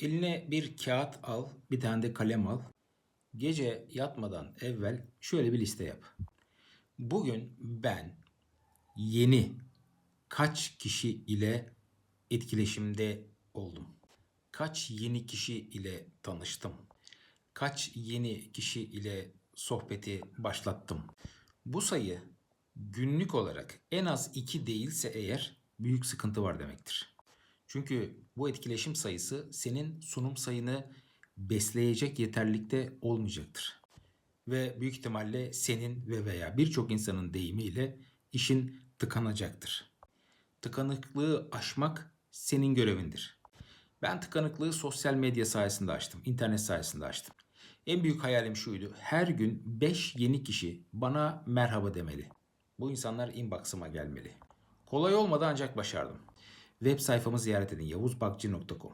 Eline bir kağıt al, bir tane de kalem al. Gece yatmadan evvel şöyle bir liste yap. Bugün ben yeni kaç kişi ile etkileşimde oldum? Kaç yeni kişi ile tanıştım? Kaç yeni kişi ile sohbeti başlattım? Bu sayı günlük olarak en az 2 değilse eğer büyük sıkıntı var demektir. Çünkü bu etkileşim sayısı senin sunum sayını besleyecek yeterlilikte olmayacaktır. Ve büyük ihtimalle senin ve veya birçok insanın deyimiyle işin tıkanacaktır. Tıkanıklığı aşmak senin görevindir. Ben tıkanıklığı sosyal medya sayesinde açtım, internet sayesinde açtım. En büyük hayalim şuydu. Her gün 5 yeni kişi bana merhaba demeli. Bu insanlar inbox'ıma gelmeli. Kolay olmadı ancak başardım. Web sayfamı ziyaret edin yavuzbakcı.com.